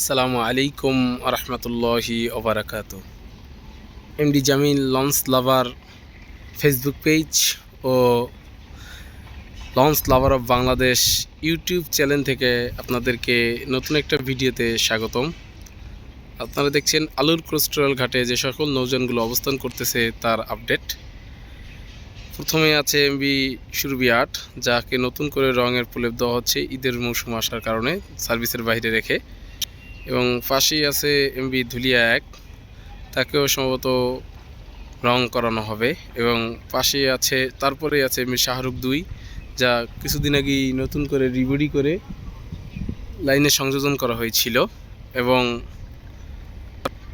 আসসালামু আলাইকুম আরহামতুল্লাহি ওবরাকাত। MD Jamil launch lover Facebook page O launch lover of Bangladesh YouTube channel থেকে আপনাদেরকে নতুন একটা ভিডিওতে স্বাগতম। আপনারা দেখছেন আলুর কোস্টাল ঘাটে যে সকল নৌযানগুলো অবস্থান করতেছে তার আপডেট। প্রথমে আছে এমবি সুরবি আট, যাকে নতুন করে রঙের প্রলেপ দেওয়া হচ্ছে ঈদের মৌসুম আসার কারণে সার্ভিসের বাইরে রেখে। এবং পাশেই আছে এমবি ধুলিয়া এক। তাকেও সম্ভবত রং করানো হবে এবং পাশেই আছে তারপরে আছে এমবি শাহরুখ দুই, যা কিছুদিন আগেই নতুন করে রিবডি করে লাইনে সংযোজন করা হয়েছিল এবং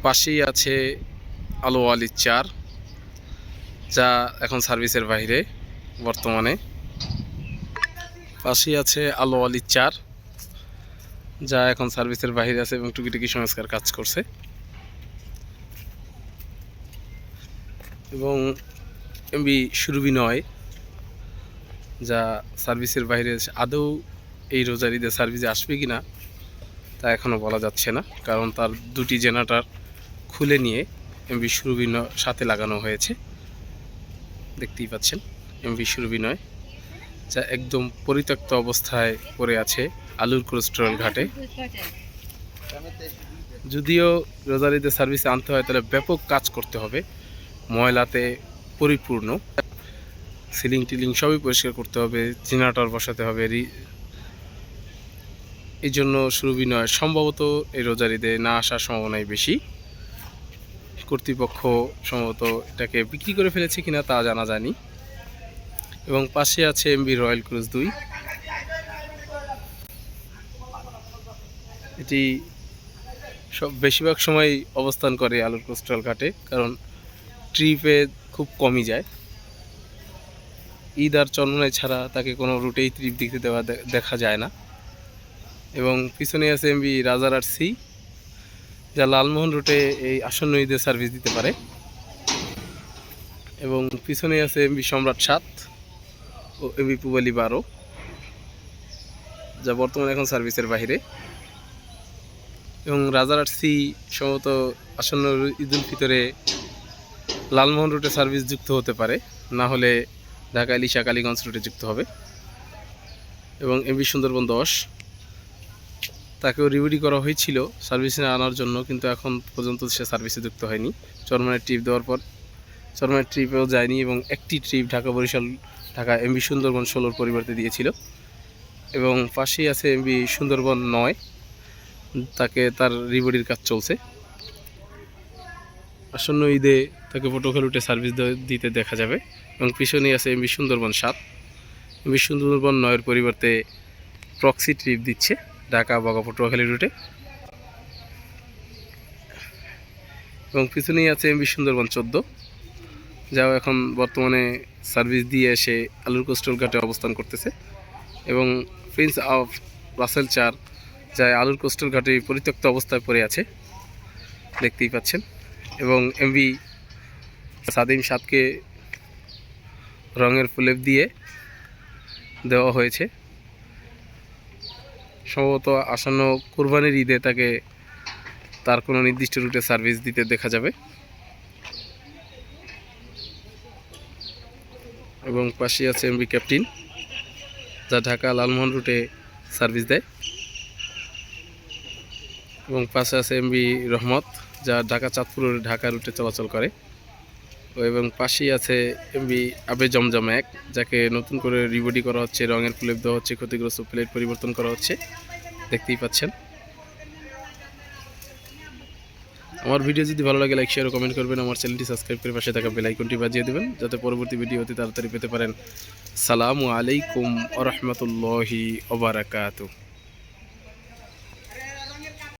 পাশেই আছে আলো আলি চার, যা এখন সার্ভিসের বাইরে বর্তমানে। পাশেই আছে আলো আলি চার। যা এখন সার্ভিসের বাইরে আছে এবং টুকিটুকি সংস্কার কাজ করছে। এবং এমবি সুরবি নয়, যা সার্ভিসের বাইরে আদৌ এই রোজারিতে সার্ভিসে আসবে কি না, তা এখনও বলা যাচ্ছে না, কারণ তার দুটি জেনারেটার খুলে নিয়ে এমবি সুরবি সাথে লাগানো হয়েছে। দেখতেই পাচ্ছেন, এমবি সুরবি নয়, যা একদম পরিত্যক্ত অবস্থায় পড়ে আছে। আলুর কোলেস্টেরল ঘাটে। যদিও রোজারিতে সার্ভিসে আনতে হয় তাহলে ব্যাপক কাজ করতে হবে। ময়লাতে পরিপূর্ণ। সিলিং টিলিং সবই পরিষ্কার করতে হবে জেনারেটর বসাতে হবে এই জন্য সুরভি নয় সম্ভবত এই রোজারিতে না আসার সম্ভাবনাই বেশি। কর্তৃপক্ষ সম্ভবত এটাকে বিক্রি করে ফেলেছে কিনা তা জানা যায়নি। এবং পাশে আছে এমবি রয়্যাল ক্রুজ দুই। এটি সব বেশিরভাগ সময় অবস্থান করে আলুর কোস্টাল ঘাটে, কারণ ট্রিপে খুব কমই যায়। ঈদ আর চন্মনাই ছাড়া তাকে কোনো রুটেই ট্রিপ দিতে দেওয়া দেখা যায় না। এবং পিছনে আছে এমবি রাজার আর সি, যা লালমোহন রুটে এই আসন্ন ঈদের সার্ভিস দিতে পারে। এবং পিছনে আছে এমবি সম্রাট সাত ও এমবি পুবালি বারো, যা বর্তমানে এখন সার্ভিসের বাইরে। এবং রাজারহাট সি সম্ভবত আসন্ন ঈদুল ফিতরে লালমোহন রুটে সার্ভিস যুক্ত হতে পারে। না হলে ঢাকা ইলিশা কালীগঞ্জ রুটে যুক্ত হবে। এবং এমবি সুন্দরবন দশ। তাকেও রিভিডি করা হয়েছিল সার্ভিসে আনার জন্য, কিন্তু এখন পর্যন্ত সে সার্ভিসে যুক্ত হয়নি। চরমানের ট্রিপ দেওয়ার পর চরমানের ট্রিপেও যায়নি এবং একটি ট্রিপ ঢাকা বরিশাল, ঢাকা এমবি সুন্দরবন ষোলোর পরিবর্তে দিয়েছিল। এবং পাশেই আছে এমবি সুন্দরবন নয়। তাকে তার রিবডির কাজ চলছে। আসন্ন ঈদে তাকে পটুয়াখালী উঠে সার্ভিস দিতে দেখা যাবে। এবং পিছনেই আছে এমবি সুন্দরবন সাত। এমবি সুন্দরবন নয়ের পরিবর্তে প্রক্সি ট্রিপ দিচ্ছে ঢাকা বগা পটুয়াখালী রুটে এবং পিছনেই আছে এমবি সুন্দরবন চোদ্দ। যাও এখন বর্তমানে সার্ভিস দিয়ে এসে আলুর কোস্টল ঘাটে অবস্থান করতেছে। এবং প্রিন্স অফ রাসেল চার যা আলুর কোস্টাল ঘাটে পরিত্যক্ত অবস্থায় পড়ে আছে, দেখতেই পাচ্ছেন। এবং এমভি সাদিম সাতকে রঙের প্রলেপ দিয়ে দেওয়া হয়েছে। সম্ভবত আসন্ন কোরবানির ঈদে তাকে তার কোনো নির্দিষ্ট রুটে সার্ভিস দিতে দেখা যাবে। এবং পাশে আছে এমবি ক্যাপ্টেন, যা ঢাকা লালমোহন রুটে সার্ভিস দেয়। এবং পাশে আছে এমবি রহমত, যা ঢাকা চাঁদপুর ঢাকা রুটে চলাচল করে। এবং পাশেই আছে এমবি আবে জমজম এক, যাকে নতুন করে রিবডি করা হচ্ছে, রঙের প্লেট দেওয়া হচ্ছে, ক্ষতিগ্রস্ত প্লেট পরিবর্তন করা হচ্ছে। দেখতেই পাচ্ছেন। আমার ভিডিও যদি ভালো লাগে লাইক শেয়ার ও কমেন্ট করবেন। আমার চ্যানেলটি সাবস্ক্রাইব করে পাশে থাকা বেল আইকনটি বাজিয়ে দেবেন, যাতে পরবর্তী ভিডিও অতি তাড়াতাড়ি পেতে পারেন। সালামু আলাইকুম আ রহমতুল্লাহি ওবারাকাতু